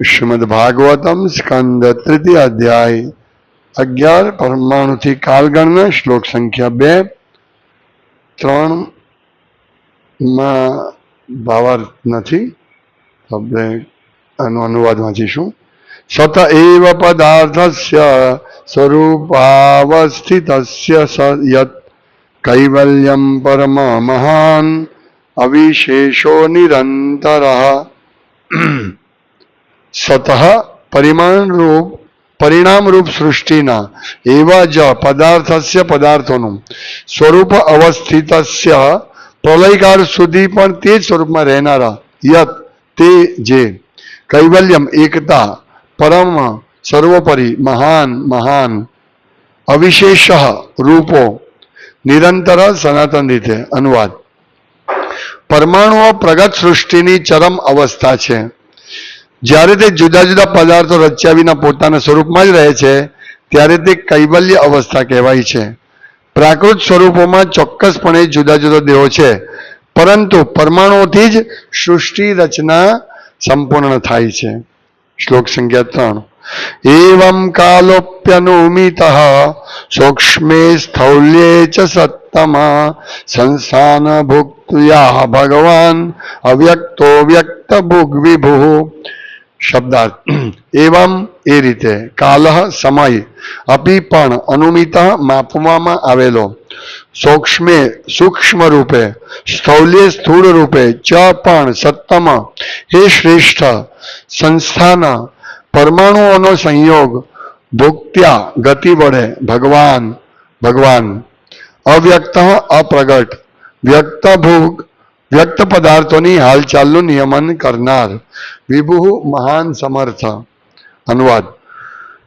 શ્રીમદ ભાગવતમ સ્કંદ તૃતીય અધ્યાય અગિયાર પરમાણુથી કાલગણના શ્લોક સંખ્યા બે ત્રણમાં ભાવાર્થ નથી આપણે આનો અનુવાદ વાંચીશું સત એવ પદાર્થસ્ય સ્વરૂપાવસ્થિતસ્ય યત કૈવલ્યમ પરમ મહાન અવિશેષો નિરંતરઃ સતઃ પરિમાણરૂપ, પરિણામરૂપ સૃષ્ટિના એવા જ પદાર્થસ્ય પદાર્થોનું સ્વરૂપ અવસ્થિતસ્ય પ્રલયકાળ સુધી પણ તે જ સ્વરૂપમાં રહેનારા યત તે જે કૈવલ્યમ એકતા પરમ સર્વોપરી મહાન મહાન અવિશેષ રૂપો નિરંતર સનાતન રીતે અનુવાદ. પરમાણુઓ પ્રગત સૃષ્ટિની ચરમ અવસ્થા છે. જ્યારે તે જુદા જુદા પદાર્થો રચ્યા વિના પોતાના સ્વરૂપમાં જ રહે છે, ત્યારે તે કૈવલ્ય અવસ્થા કહેવાય છે. પ્રાકૃત સ્વરૂપોમાં ચોક્કસપણે જુદા જુદા દેહો છે, પરંતુ પરમાણુઓથી જ સૃષ્ટિ રચના સંપૂર્ણ થાય છે. શ્લોક સંખ્યા ત્રણ. એવમ કાલોપ્યનુમિત સૂક્ષ્મે સ્થૌલ્યે ચ સત્તમા સંસ્થાન ભુક્ત્યા ભગવાન અવ્યક્તો વ્યક્ત ભુગ વિભુ શબ્દાર્થ. એવમ એ રીતે કાલહ સમય. અપી પણ અનુમિત માપવામાં આવેલો. સૂક્ષ્મે સૂક્ષ્મ રૂપે, સ્થૌલ્ય સ્થૂળ રૂપે, ચ પણ સત્તમ. હે શ્રેષ્ઠ, સંસ્થાના, પરમાણુઓનો સંયોગ, ભુક્ત્યા ગતિ વડે ભગવાન ભગવાન. અવ્યક્ત અપ્રગટ વ્યક્ત ભોગ વ્યક્ત પદાર્થોની હાલચાલનું નિયમન કરનાર વિભુ મહાન સમર્થ. અનુવાદ.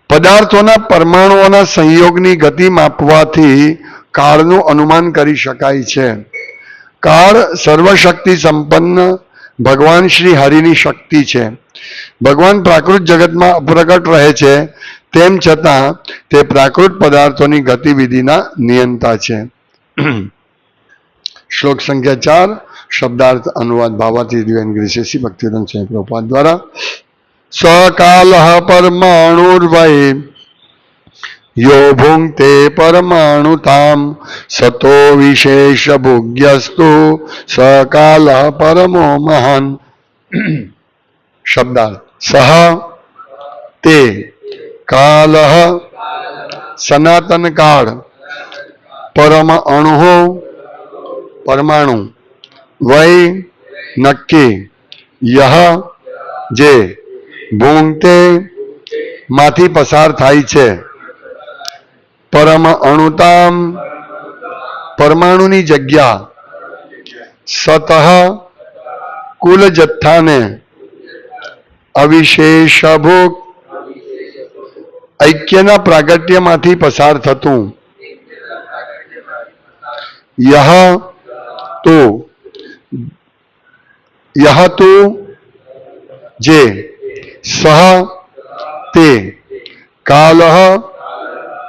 પદાર્થોના પરમાણુઓના સંયોગની ગતિ માપવાથી કાળનું અનુમાન કરી શકાય છે. કાળ સર્વશક્તિ સંપન્ન ભગવાન શ્રી હરિની શક્તિ છે. ભગવાન પ્રાકૃત જગતમાં અપ્રગટ રહે છે, તેમ છતાં તે પ્રાકૃત પદાર્થોની ગતિવિધિના નિયંતા છે. શ્લોક સંખ્યા ચાર. શબ્દાર્થ, અનુવાદ ભાવાથી દિવ્યાન ગ્રીસેસી ભક્તિરંગ સ્વયં પ્રભુપાદ દ્વારા સકાલ પરમાણુર્વય. યો ભુંક્તે પરમાણુતામ, સતો વિશેષ ભોગ્યસ્તુ સકાલ પરમો મહાન. શબ્દાર્થ, સહ તે કાલ સનાતન કાળ પરમ અણુ પરમાણુ. વય નક્કી યહ જે ભૂંગતે માંથી પસાર થાય છે પરમ અણુતામ પરમાણુની જગ્યા સતઃ કુલ જથ્થાને અવિશેષભૂક ઐક્યના પ્રાગટ્યમાંથી પસાર થતું યહ તો યહ तो જે સહ તે काल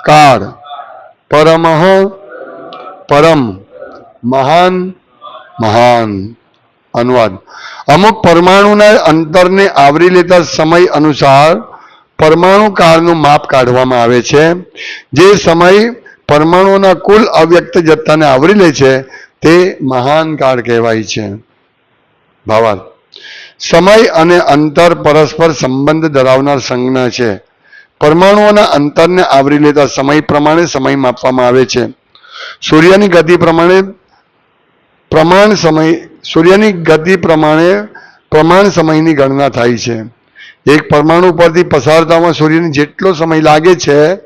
કાળ परम પરમ મહાન મહાન અનુવાદ અમુક પરમાણુના અંતરને આવરી લેતા સમય અનુસાર પરમાણુ કાળનું માપ કાઢવામાં આવે છે. જે સમય પરમાણુના કુલ અવ્યક્ત જથ્થાને આવરી લે છે તે મહાન કાળ કહેવાય છે. ભાવાર્થ સમય અને અંતર પરસ્પર સંબંધ ધરાવનાર સંજ્ઞા છે. પરમાણુઓના અંતરને આવરી લેતા સમય પ્રમાણે સમય માપવામાં આવે છે. સૂર્યની ગતિ પ્રમાણે પ્રમાણ સમય, સૂર્યની ગતિ પ્રમાણે પ્રમાણ સમયની ગણના થાય છે. એક પરમાણુ પરથી પસાર થવામાં સૂર્યને જેટલો સમય લાગે છે,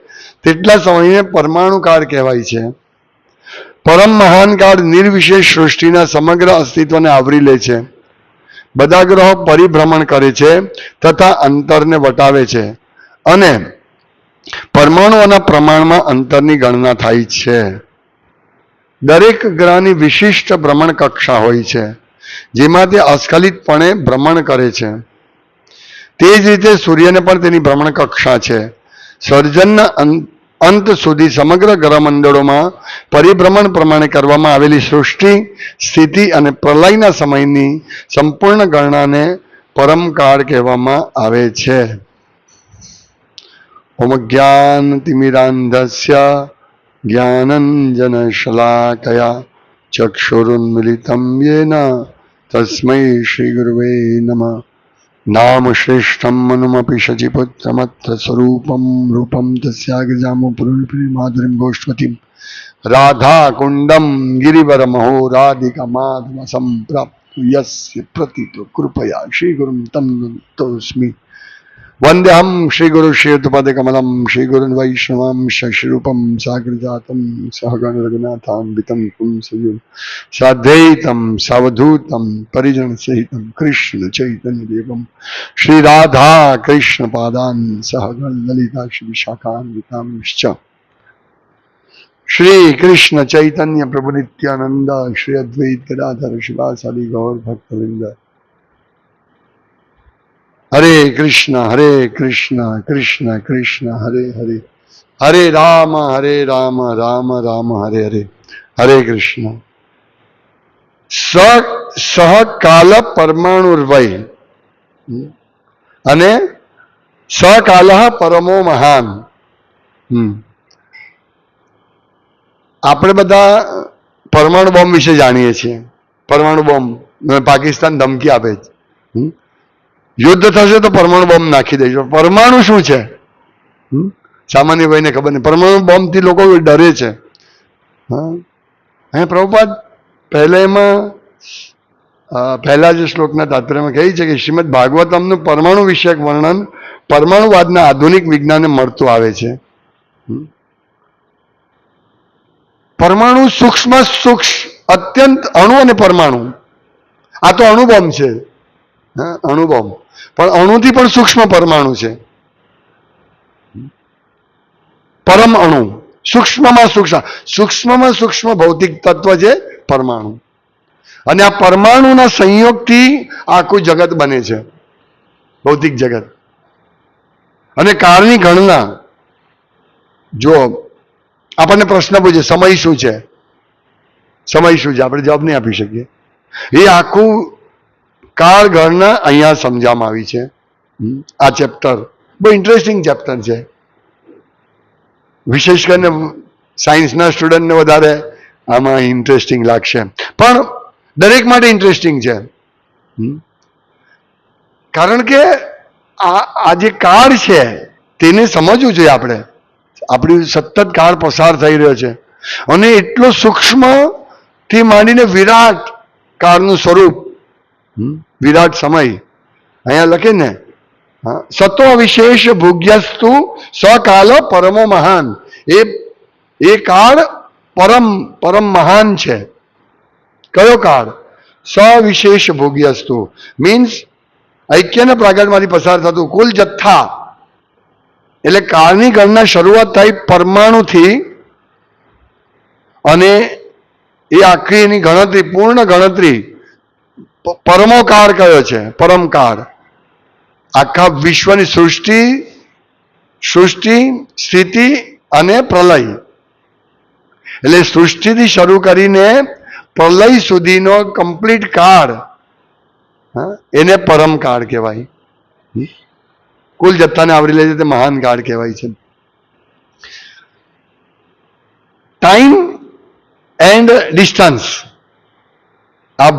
તેટલા સમયને પરમાણુ કાળ કહેવાય છે. પરમ મહાન કાળ નિર્વિશેષ સૃષ્ટિના સમગ્ર અસ્તિત્વને આવરી લે છે. બધા ગ્રહો પરિભ્રમણ કરે છે તથા અંતરને વટાવે છે અને પરમાણુઓના પ્રમાણમાં અંતરની ગણના થાય છે. દરેક ગ્રહની વિશિષ્ટ ભ્રમણ કક્ષા હોય છે જેમાં તે અસ્ખલિતપણે ભ્રમણ કરે છે. તે જ રીતે સૂર્યને પણ તેની ભ્રમણ કક્ષા છે. સર્જનના અંત સુધી સમગ્ર ગ્રહમંડળોમાં પરિભ્રમણ પ્રમાણે કરવામાં આવેલી સૃષ્ટિ, સ્થિતિ અને પ્રલયના સમયની સંપૂર્ણ ગણનાને પરમકાળ કહેવામાં આવે છે. ઓમ જ્ઞાન તિમિરાંધસ્ય જ્ઞાનંજન શલાકયા ચક્ષુરુન્મિલિતમ તસ્મૈ શ્રી ગુરુવે નમઃ. નામ શ્રેષ્ઠમ મનુમપી શચિપુત્રમત્ર સ્વરૂપમ રૂપમ તસ્યાગજામો પુરુષમાધુરીમ ગોષ્ઠવતીમ રાધા કુંડમ यस्य મહો રાધિકા श्रीगुरुं સંપ્રાપ્ત યસ્ય કમલમ શ્રી ગુરુન વૈષ્ણવમ શશરૂપમ સાગરજાતમ સહગણ રઘુનાથાન્વિતમ પુંસયુન સાધૈતમ સાવધૂતમ પરિજન સહિતમ કૃષ્ણ ચૈતન્ય દેવમ શ્રી કૃષ્ણ ચૈતન્ય પ્રભુ નિત્યાનંદ શ્રી અદ્વૈત ગદાધર શિવાસાદિ ગૌર ભક્તવૃંદ હરે કૃષ્ણ હરે કૃષ્ણ કૃષ્ણ કૃષ્ણ હરે હરે હરે રામ હરે રામ રામ રામ હરે હરે હરે કૃષ્ણ સહકાલ પરમાણુર્વય અને સકાલ પરમો મહાન આપણે બધા પરમાણુ બોમ્બ વિશે જાણીએ છીએ. પરમાણુ બોમ્બ, પાકિસ્તાન ધમકી આપે છે? યુદ્ધ થશે તો પરમાણુ બોમ્બ નાખી દઈશું પરમાણુ શું છે? સામાન્ય ભાઈને ખબર નહીં. પરમાણુ બોમ્બથી લોકો ડરે છે. હા? હે પ્રભુપાદ, પહેલા એમાં પહેલા જે શ્લોકના તાત્પર્યમાં કહે છે કે શ્રીમદ ભાગવતમનું પરમાણુ વિષયક વર્ણન પરમાણુવાદના આધુનિક વિજ્ઞાને મળતું આવે છે? પરમાણુ સૂક્ષ્મ સૂક્ષ્મ, અત્યંત અણુ અને પરમાણુ. આ તો અણુબોમ્બ છે. અણુબોમ્બ. પણ અણુથી પણ સૂક્ષ્મ પરમાણુ છે. પરમ અણુ. સૂક્ષ્મમાં સૂક્ષ્મ. સૂક્ષ્મમાં સૂક્ષ્મ ભૌતિક તત્વ છે પરમાણુ. અને આ પરમાણુના સંયોગથી આખું જગત બને છે. ભૌતિક જગત. અને કાળની ગણના. જો આપણને પ્રશ્ન પૂછે, સમય શું છે? સમય શું છે? આપણે જવાબ નહીં આપી શકીએ. એ આખું કાળ ગણના અહીંયા સમજાવવામાં આવી છે. આ ચેપ્ટર બહુ ઇન્ટરેસ્ટિંગ ચેપ્ટર છે. વિશેષ કરીને સાયન્સના સ્ટુડન્ટને વધારે આમાં ઇન્ટરેસ્ટિંગ લાગશે. પણ દરેક માટે ઇન્ટરેસ્ટિંગ છે. કારણ કે આ આ જે કાળ છે તેને સમજવું જોઈએ આપણે. આપણી સતત કાળ પસાર થઈ રહ્યો છે. અને એટલો સૂક્ષ્મથી માંડીને વિરાટ કાળનું સ્વરૂપ વિરાટ સમય. અહીંયા લખે ને. હા, સત્વ વિશેષ ભોગ્યસ્તુ સકાલ પરમો મહાન. એ એ કાળ પરમ પરમ મહાન છે. કયો કાળ? સવિશેષ ભોગ્યસ્તુ. મીન્સ ઐક્યના પ્રાગટમાંથી પસાર થતું કુલ જથ્થા. એટલે કાળની ગણના શરૂઆત થઈ પરમાણુથી અને એ આખી એની ગણતરી પૂર્ણ ગણતરી પરમો કાળ કયો છે? પરમ કાળ આખા વિશ્વની સૃષ્ટિ સૃષ્ટિ, સ્થિતિ અને પ્રલય. એટલે સૃષ્ટિથી શરૂ કરીને પ્રલય સુધીનો કમ્પ્લીટ કાળ. એને પરમ કાળ કહેવાય. કુલ જથ્થાને આવરી લે છે તે મહાન કાળ કહેવાય છે. ટાઈમ એન્ડ ડિસ્ટન્સ આ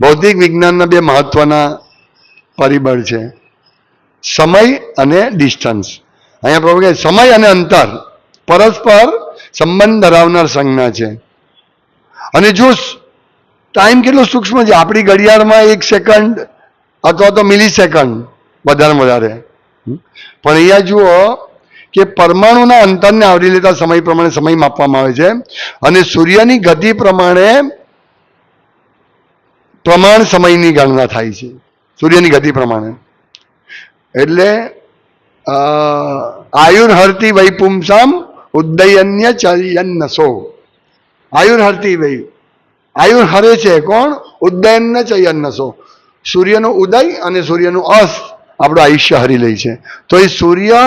ભૌતિક વિજ્ઞાનના બે મહત્વના પરિબળ છે. સમય અને ડિસ્ટન્સ અહીંયા પ્રભુ કે સમય અને અંતર પરસ્પર સંબંધ ધરાવનાર સંજ્ઞા છે. અને જો ટાઈમ કેટલો સૂક્ષ્મ છે, આપણી ઘડિયાળમાં એક સેકન્ડ અથવા તો મિલી સેકન્ડ વધારે. વધારે પણ અહીંયા જુઓ કે પરમાણુના અંતરને આવરી લેતા સમય પ્રમાણે સમય માપવામાં આવે છે અને સૂર્યની ગતિ પ્રમાણે પ્રમાણ સમયની ગણના થાય છે, સૂર્યની ગતિ પ્રમાણે. એટલે આયુર્હરતી વૈપુંસામ ઉદ્દયન્ય ચયન્નસો. આયુર્હરતી વૈ આયુર હરે છે કોણ? ઉદયન ચયન્નસો. સૂર્યનો ઉદય અને સૂર્યનું અસ્ત આપણું આયુષ્ય હરી લે છે. તો એ સૂર્ય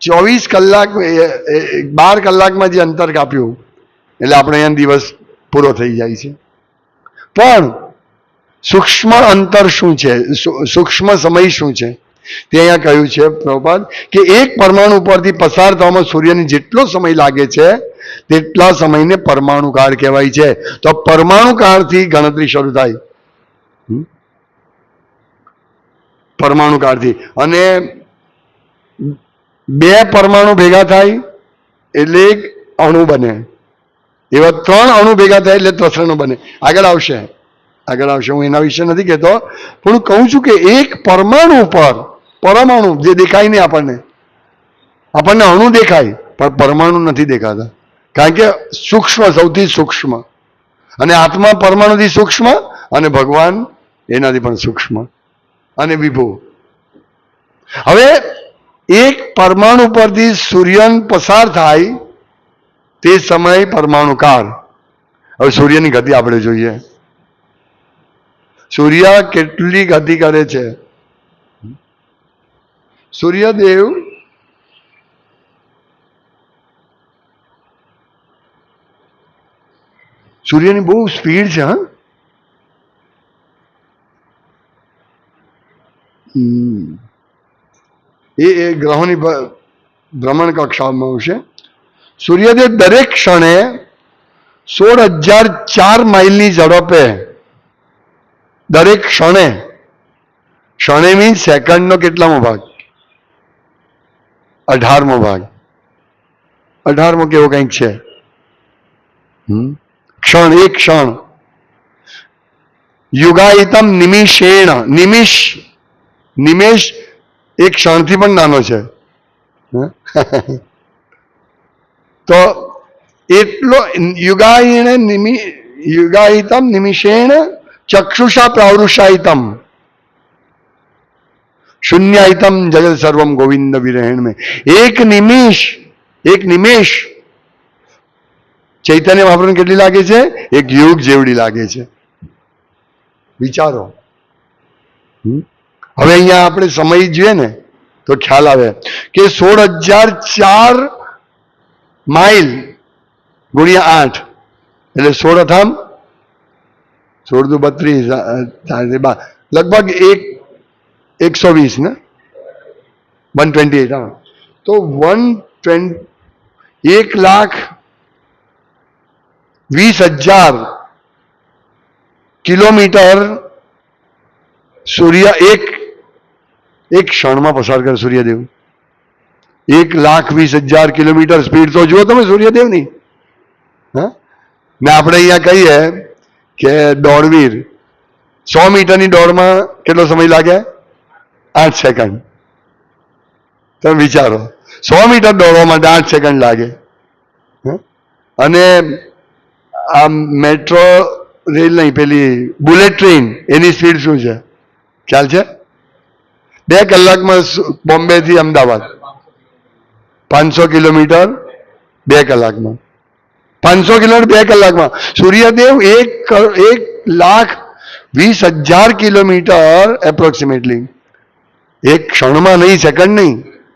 ચોવીસ કલાક બાર કલાકમાં જે અંતર કાપ્યું, એટલે આપણે અહીંયા દિવસ પૂરો થઈ જાય છે. પણ સૂક્ષ્મ અંતર શું છે? સૂક્ષ્મ સમય શું છે? તે અહીંયા કહ્યું છે પ્રભુપાદ, કે એક પરમાણુ પરથી પસાર થવામાં સૂર્યને જેટલો સમય લાગે છે, તેટલા સમયને પરમાણુ કાળ કહેવાય છે. તો પરમાણુ કાળથી ગણતરી શરૂ થાય? પરમાણુ કાળથી. અને બે પરમાણુ ભેગા થાય, એટલે એક અણુ બને. એવા ત્રણ અણુ ભેગા થાય એટલે ત્રસણ બને. આગળ આવશે. આગળ આવશે. હું એના વિશે નથી કહેતો, પણ હું કહું છું કે એક પરમાણુ પર પરમાણુ જે દેખાય નહીં આપણને. આપણને અણુ દેખાય, પણ પરમાણુ નથી દેખાતા. કારણ કે સૂક્ષ્મ, સૌથી સૂક્ષ્મ. અને આત્મા પરમાણુથી સૂક્ષ્મ અને ભગવાન એનાથી પણ સૂક્ષ્મ અને વિભુ. હવે એક પરમાણુ પરથી સૂર્યન પસાર થાય તે સમય પરમાણુ કાળ. હવે સૂર્યની ગતિ આપણે જોઈએ. સૂર્ય કેટલી ગતિ કરે છે? સૂર્યદેવ સૂર્યની બહુ સ્પીડ છે, હા. એ ગ્રહોની ભ્રમણ કક્ષામાં આવશે. સૂર્યદેવ દરેક ક્ષણે સોળ હજાર ચાર માઇલની ઝડપે દરેક ક્ષણે ક્ષણે મીન્સ સેકન્ડનો કેટલામો ભાગ? અઢારમો ભાગ. અઢારમો કેવો કંઈક છે? ક્ષણ, એક ક્ષણ. યુગાયતમ નિમિષેણ. નિમિષ, નિમેષ એક ક્ષણથી પણ નાનો છે? તો એટલો યુગાયણ નિમિ, યુગાયિતમ નિમિષેણ ચક્ષુષા પ્રાવૃષાહિતમ શૂન્યાયતમ જગત સર્વમ ગોવિંદ વિરહેણ મેં. એક નિમિષ, એક નિમેષ. ચૈતન્ય મહાપ્રભુને કેટલી લાગે છે? એક યુગ જેવડી લાગે છે. વિચારો? હવે અહીંયા આપણે સમય જોઈએ ને, તો ખ્યાલ આવે કે સોળ હજાર ચાર માઇલ ગુણ્યા આઠ એટલે સોળ અથામ સોળ દુ બત્રીસ અ, ચાર દુ બાર. લગભગ એક એકસો વીસ ને? વન ટ્વેન્ટી એટ હા તો વન ટ્વેન્ટી એક લાખ વીસ હજાર કિલોમીટર સૂર્ય એક એક ક્ષણમાં પસાર કરે સૂર્યદેવ. એક લાખ વીસ હજાર કિલોમીટર સ્પીડ તો જુઓ તમે સૂર્યદેવની. હા? ને આપણે અહીંયા કહીએ કે દોડવીર, સો મીટરની દોડમાં કેટલો સમય લાગે? આઠ સેકન્ડ. તમે વિચારો, સો મીટર દોડવા માટે આઠ સેકન્ડ લાગે? અને આ મેટ્રો રેલ નહીં, પેલી બુલેટ ટ્રેન, એની સ્પીડ શું છે? ખ્યાલ છે? બે કલાકમાં બોમ્બેથી અમદાવાદ. પાંચસો કિલોમીટર બે કલાકમાં. પાંચસો કિલોમીટર બે કલાકમાં. સૂર્યદેવ એક એક લાખ વીસ હજાર કિલોમીટર એપ્રોક્સિમેટલી એક ક્ષણમાં નહીં સેકન્ડ નહીં,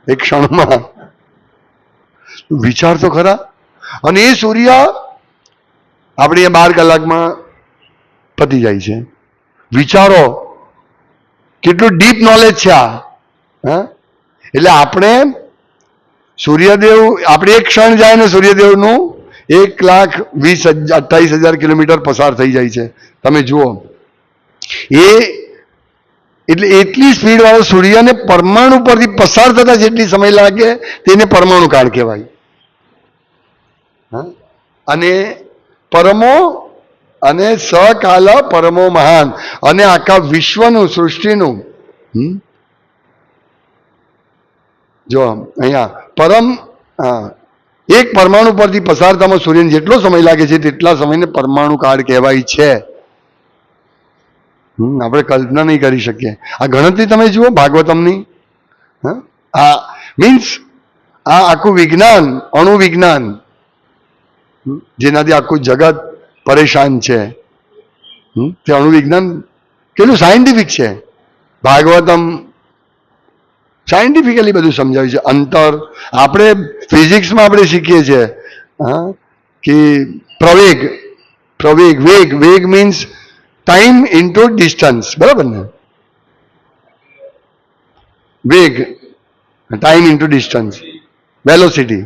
એક ક્ષણમાં. વિચાર તો ખરા. અને એ સૂર્ય આપણે એ બાર કલાકમાં પતી જાય છે. વિચારો, કેટલું ડીપ નોલેજ છે આ. એટલે આપણે સૂર્યદેવ, આપણે એક ક્ષણ જાય ને સૂર્યદેવનું, એક લાખ વીસ હજાર અઠ્ઠાવીસ હજાર કિલોમીટર પસાર થઈ જાય છે તમે જુઓ એ, એટલે એટલી સ્પીડવાળો સૂર્યને પરમાણુ પરથી પસાર થતા જેટલી સમય લાગે, તેને પરમાણુ કાળ કહેવાય હા? અને પરમો અને સકાલ પરમો મહાન અને આખા વિશ્વનું, સૃષ્ટિનું, હમ? જો, અહીંયા, પરમ એક પરમાણુ પરથી પસાર થવામાં સૂર્યને જેટલો સમય લાગે છે, તેટલા સમયને પરમાણુ કાળ કહેવાય છે. આપણે કલ્પના નહીં કરી શકીએ. આ ગણતરી તમે જુઓ, ભાગવતમની? આ મીન્સ આ આખું વિજ્ઞાન, અણુ વિજ્ઞાન જેનાથી આખું જગત પરેશાન છે. તે અણુ વિજ્ઞાન કેટલું સાયન્ટિફિક છે. ભાગવતમ સાયન્ટિફિકલી બધું સમજાવ્યું છે. અંતર. આપણે ફિઝિક્સમાં આપણે શીખીએ છીએ, હા, કે પ્રવેગ પ્રવેગ, વેગ. વેગ મીન્સ ટાઈમ ઇન્ટુ ડિસ્ટન્સ બરાબર ને? વેગ ટાઈમ ઇન્ટુ ડિસ્ટન્સ વેલોસિટી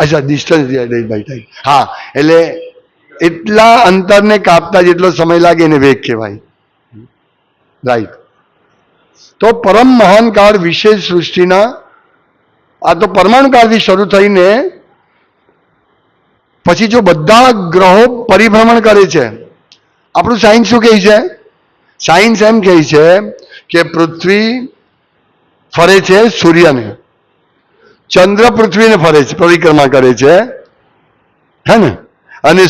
અચ્છા ડિસ્ટન્સ બાય ટાઈમ હા, એટલે એટલા અંતરને કાપતા જેટલો સમય લાગે એને વેગ કહેવાય. રાઈટ તો પરમ મહાન કાળ વિશેષ સૃષ્ટિના, આ તો પરમાણુ કાળથી શરૂ થઈને પછી જો બધા ગ્રહો પરિભ્રમણ કરે છે, આપણું સાયન્સ શું કહે છે? સાયન્સ એમ કહે છે કે પૃથ્વી ફરે છે સૂર્યને. ચંદ્ર પૃથ્વીને ફરે છે પરિક્રમા કરે છે. હે ને? અને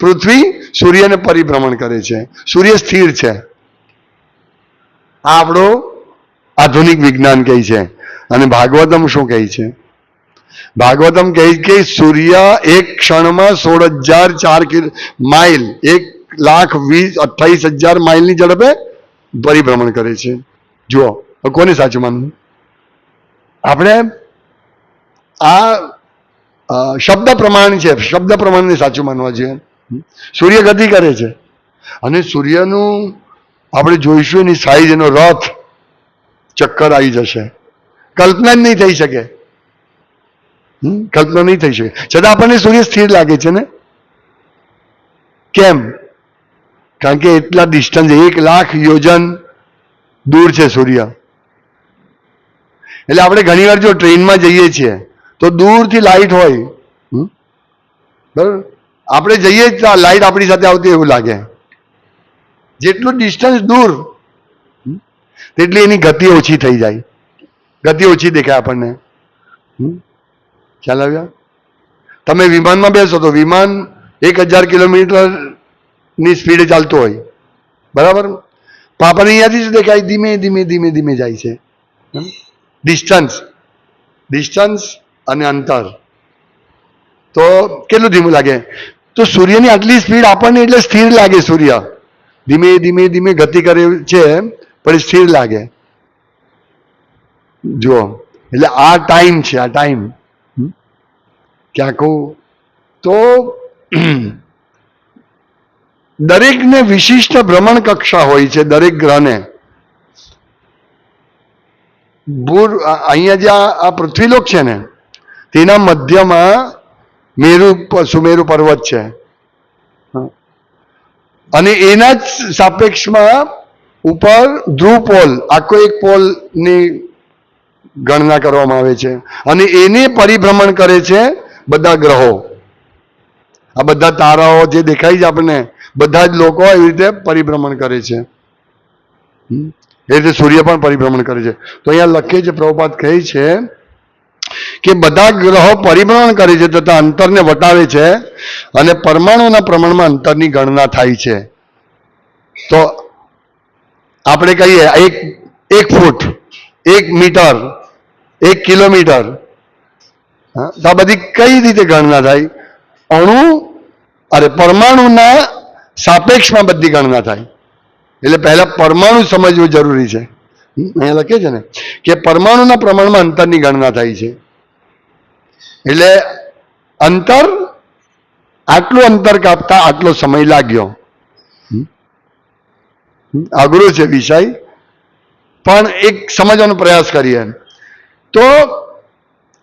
પૃથ્વી સૂર્યને પરિભ્રમણ કરે છે. સૂર્ય સ્થિર છે. આ આપણું આધુનિક વિજ્ઞાન કહે છે. અને ભાગવતમ શું કહે છે? ભાગવતમ કહે કે સૂર્ય એક ક્ષણમાં સોળ હજાર ચાર માઇલ, એક લાખ વીસ અઠ્ઠાવીસ હજાર માઇલની ઝડપે પરિભ્રમણ કરે છે. જુઓ કોને સાચું માનવું? આપણે આ શબ્દ પ્રમાણ છે, શબ્દ પ્રમાણને સાચું માનવા જોઈએ. સૂર્ય ગતિ કરે છે. અને સૂર્યનું આપણે જોઈશું એની સાઈઝ એનો રથ ચક્કર આવી જશે. કલ્પના જ નહીં થઈ શકે? કલ્પના નહીં થઈ શકે. છતાં આપણને સૂર્ય સ્થિર લાગે છે ને? કેમ? કારણ કે એટલા ડિસ્ટન્સ એક લાખ યોજન દૂર છે સૂર્ય. એટલે આપણે ઘણીવાર જો ટ્રેનમાં જઈએ છીએ, તો દૂરથી લાઇટ હોય? બરાબર? આપણે જઈએ જ લાઈટ આપણી સાથે આવતી એવું લાગે. જેટલું ડિસ્ટન્સ દૂર તેટલી એની ગતિ ઓછી થઈ જાય. ગતિ ઓછી દેખાય આપણને? ખ્યાલ આવ્યા? તમે વિમાનમાં બેસો તો વિમાન એક હજાર કિલોમીટરની સ્પીડે ચાલતું હોય. બરાબર? આપણને અહીંયાથી જ દેખાય? ધીમે ધીમે ધીમે ધીમે જાય છે. ડિસ્ટન્સ ડિસ્ટન્સ અને અંતર. તો કેટલું ધીમું લાગે? તો સૂર્યની આટલી સ્પીડ આપણને એટલે સ્થિર લાગે, સૂર્ય. ધીમે ધીમે ધીમે ગતિ કરે છે પણ સ્થિર લાગે. જુઓ. એટલે આ ટાઈમ છે, આ ટાઈમ કે આખું તો દરેકને વિશિષ્ટ ભ્રમણ કક્ષા હોય છે, દરેક ગ્રહને. ભૂર અહીંયા જે આ પૃથ્વીલોક છે ને, તેના મધ્યમાં મેરુ, સુમેરુ પર્વત છે. અને એના જ સાપેક્ષમાં ઉપર ધ્રુવ પોલ, આખો એક પોલની ગણના કરવામાં આવે છે. અને એને પરિભ્રમણ કરે છે બધા ગ્રહો. આ બધા તારાઓ જે દેખાય છે આપણને, બધા જ લોકો એવી રીતે પરિભ્રમણ કરે છે? એ રીતે સૂર્ય પણ પરિભ્રમણ કરે છે. તો અહીંયા લખે છે પ્રભુપાત કહે છે કે બધા ગ્રહો પરિભ્રમણ કરે છે તથા અંતરને વટાવે છે અને પરમાણુના પ્રમાણમાં અંતરની ગણના થાય છે. તો આપણે કહીએ, એક એક ફૂટ, એક મીટર, એક કિલોમીટર આ બધી કઈ રીતે ગણના થાય? અણુ અરે પરમાણુના સાપેક્ષમાં બધી ગણના થાય. એટલે પહેલા પરમાણુ સમજવું જરૂરી છે. અહીંયા લખે છે ને, કે પરમાણુના પ્રમાણમાં અંતરની ગણના થાય છે. એટલે અંતર આટલું અંતર કાપતા આટલો સમય લાગ્યો. અઘરો છે વિષય. પણ એક સમજવાનો પ્રયાસ કરીએ. તો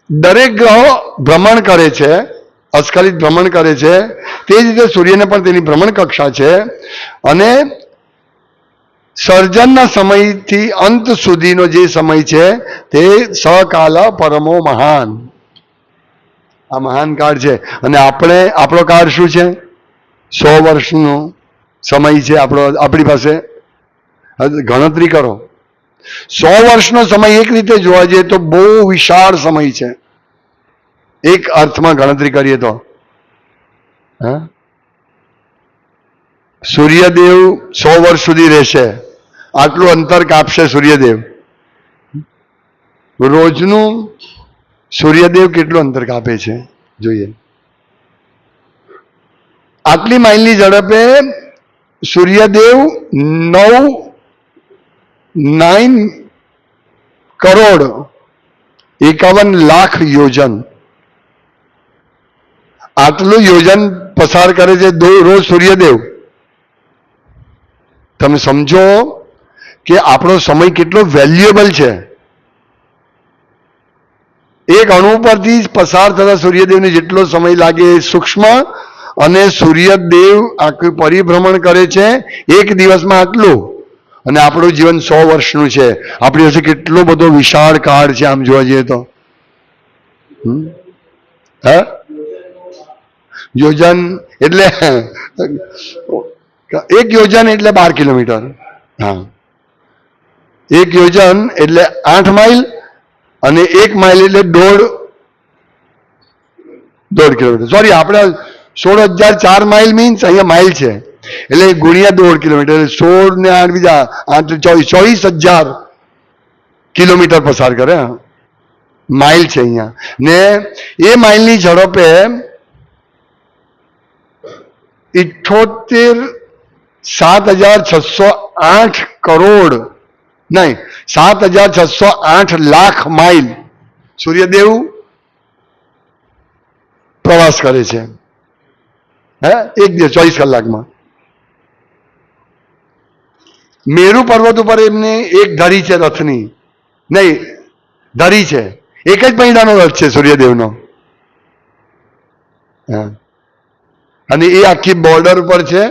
દરેક ગ્રહો ભ્રમણ કરે છે, અસ્ખલિત ભ્રમણ કરે છે. તે જ રીતે સૂર્યને પણ તેની ભ્રમણ કક્ષા છે. અને સર્જનના સમયથી અંત સુધીનો જે સમય છે તે સકાલ પરમો મહાન. આ મહાન કાળ છે. અને આપણે, આપણો કાળ શું છે? સો વર્ષનો સમય છે આપણો, આપણી પાસે. ગણતરી કરો. સો વર્ષનો સમય એક રીતે જોવા જઈએ તો બહુ વિશાળ સમય છે. એક અર્થમાં ગણતરી કરીએ તો. હા? સૂર્યદેવ સો વર્ષ સુધી રહેશે. આટલું અંતર કાપશે સૂર્યદેવ. રોજનું સૂર્યદેવ કેટલું અંતર કાપે છે? જોઈએ. આટલી માઇલની ઝડપે સૂર્યદેવ નવ, નાઇન કરોડ એકાવન લાખ યોજન. આટલું યોજન પસાર કરે છે રોજ સૂર્યદેવ. તમે સમજો કે આપણો સમય કેટલો વેલ્યુએબલ છે. એક અણુ પરથી પસાર થતા સૂર્યદેવને જેટલો સમય લાગે એ સૂક્ષ્મ અને સૂર્યદેવ આખું પરિભ્રમણ કરે છે એક દિવસમાં આટલું. અને આપણું જીવન સો વર્ષનું છે. આપણી પાસે કેટલો બધો વિશાળ કાળ છે આમ જોવા જઈએ તો? હે? યોજન એટલે એક યોજન એટલે બાર કિલોમીટર. હા. એક યોજન એટલે આઠ માઇલ અને એક માઇલ એટલે દોઢ દોઢ કિલોમીટર. સોરી આપણે સોળ હજાર ચાર માઇલ મીન્સ અહીંયા માઇલ છે. એટલે ગુણ્યા દોઢ કિલોમીટર. સોળ ને આઠ બીજા આઠ, ચોવીસ ચોવીસ હજાર કિલોમીટર પસાર કરે માઇલ છે અહીંયા. ને એ માઇલની ઝડપે ઇઠોતેર સાત હજાર છસો આઠ કરોડ નહીં, સાત હજાર છસો આઠ લાખ માઇલ સૂર્યદેવ પ્રવાસ કરે છે. હે? એક દિવસ, ચોવીસ કલાકમાં. મેરુ પર્વત ઉપર એમને એક ધરી છે રથની. નહીં, ધરી છે. એક જ મહિનાનો રથ છે સૂર્યદેવનો. અને એ આખી બોર્ડર ઉપર છે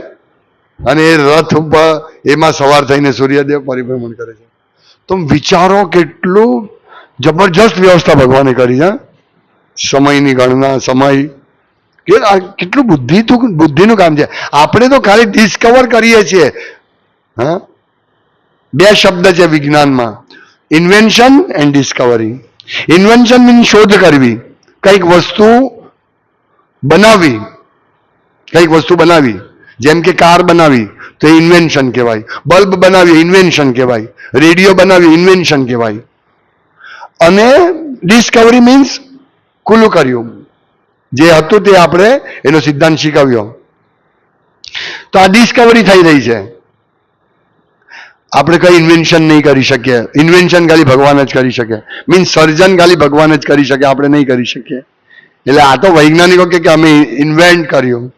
અને એ રથ ઉપર એમાં સવાર થઈને સૂર્યદેવ પરિભ્રમણ કરે છે. તો વિચારો કેટલું જબરજસ્ત વ્યવસ્થા ભગવાને કરી છે સમયની ગણના સમય કેટલું બુદ્ધિ બુદ્ધિનું કામ છે આપણે તો ખાલી ડિસ્કવર કરીએ છીએ હા બે શબ્દ છે વિજ્ઞાનમાં invention and discovery invention mean શોધ કરવી કંઈક વસ્તુ બનાવવી કંઈક વસ્તુ બનાવી જેમ કે કાર બનાવી તો ઇન્વેન્શન કહેવાય. બલ્બ બનાવી ઇન્વેન્શન કહેવાય. રેડિયો બનાવી ઇન્વેન્શન કહેવાય. અને ડિસ્કવરી મીન્સ ખુલ્લું કર્યું. જે હતું તે આપણે એનો સિદ્ધાંત શીખવ્યો. તો આ ડિસ્કવરી થઈ રહી છે. આપણે કઈ ઇન્વેન્શન નહીં કરી શકીએ. ઇન્વેન્શન ખાલી ભગવાન જ કરી શકે. મીન્સ સર્જન ખાલી ભગવાન જ કરી શકે, આપણે નહીં કરી શકીએ. એટલે આ તો વૈજ્ઞાનિકો કે અમે ઇન્વેન્ટ કર્યું.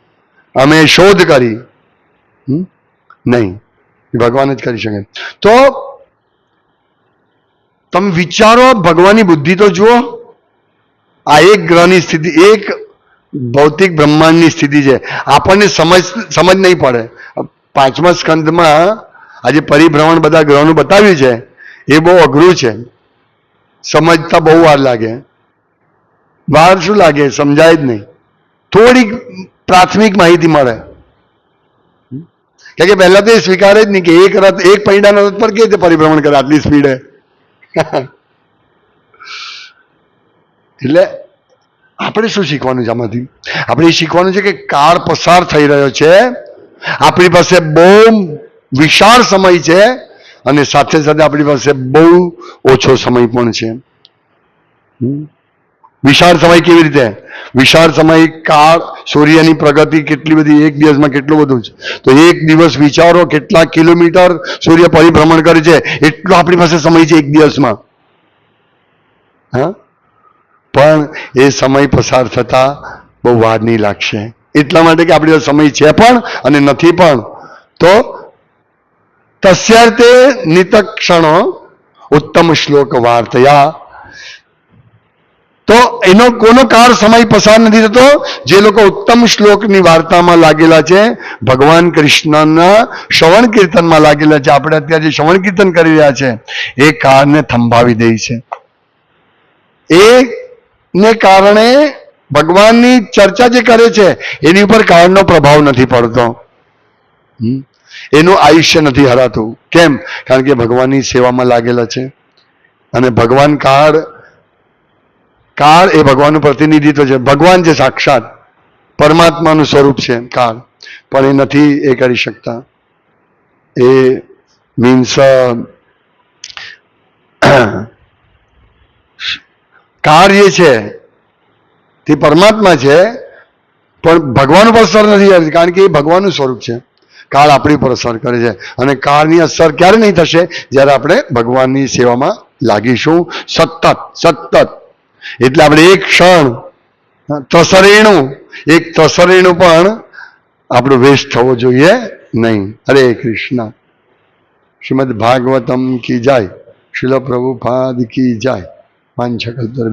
અમે શોધ કરી. હમ? નહીં. ભગવાન જ કરી શકે. તો તમે વિચારો, ભગવાનની બુદ્ધિ તો જુઓ. આ એક ગ્રહની સ્થિતિ, એક ભૌતિક બ્રહ્માંડની સ્થિતિ છે. આપણને સમજ સમજ નહીં પડે. પાંચમા સ્કંદમાં આજે પરિભ્રમણ બધા ગ્રહોનું બતાવ્યું છે. એ બહુ અઘરું છે. સમજતા બહુ વાર લાગે. વાર શું લાગે? સમજાય જ નહીં. થોડીક પ્રાથમિક માહિતી મળે. કે પહેલા તો એ સ્વીકારે જ નહીં કે એક રથ, એક પૈડાના રથ પર કેવી રીતે પરિભ્રમણ કરે આટલી સ્પીડે એટલે આપણે શું શીખવાનું છે આમાંથી? આપણે એ શીખવાનું છે કે કાળ પસાર થઈ રહ્યો છે, આપણી પાસે બહુ વિશાળ સમય છે અને સાથે સાથે આપણી પાસે બહુ ઓછો સમય પણ છે. હમ? વિશાળ સમય કેવી રીતે? વિશાળ સમય કાળ, સૂર્યની પ્રગતિ કેટલી બધી, એક દિવસમાં કેટલું બધું છે? તો એક દિવસ વિચારો કેટલા કિલોમીટર સૂર્ય પરિભ્રમણ કરે છે? એટલો આપણી પાસે સમય છે એક દિવસમાં. હા? પણ એ સમય પસાર થતા બહુ વાર નહીં લાગશે. એટલા માટે કે આપણી પાસે સમય છે પણ અને નથી પણ. તો તસ્યાર્થે નિતક્ષણો ઉત્તમ શ્લોક વાર્તયા તો એનો કોનો કાળ સમય પસાર નથી થતો? જે લોકો ઉત્તમ શ્લોકની વાર્તામાં લાગેલા છે, ભગવાન કૃષ્ણના શ્રવણ કીર્તનમાં લાગેલા છે. આપણે અત્યારે જે શ્રવણ કીર્તન કરી રહ્યા છે, એ કાળને થંભાવી દે છે. એ ને કારણે ભગવાનની ચર્ચા જે કરે છે, એની ઉપર કાળનો પ્રભાવ નથી પડતો. એનું આયુષ્ય નથી હરાતું. કેમ? કારણ કે ભગવાનની સેવામાં લાગેલા છે. અને ભગવાન કાળ કાળ એ ભગવાનનું પ્રતિનિધિત્વ છે. ભગવાન છે સાક્ષાત પરમાત્માનું સ્વરૂપ છે કાળ. પણ એ નથી એ કરી શકતા. એ મીન્સ કાર્ય છે. તે પરમાત્મા છે, પણ ભગવાન ઉપર અસર નથી કરતી કારણ કે એ ભગવાનનું સ્વરૂપ છે. કાળ આપણી પર અસર કરે છે. અને કાળની અસર ક્યારે નહીં થશે? જ્યારે આપણે ભગવાનની સેવામાં લાગીશું. સતત સતત. એટલે આપણે એક ક્ષણ તસરીણું એક તસરીણું પણ આપણું વેસ્ટ થવો જોઈએ નહીં. હરે કૃષ્ણ. શ્રીમદ ભાગવતમ કી જાય શિલ પ્રભુપાદ કી જાય. પાંચ કલ્પર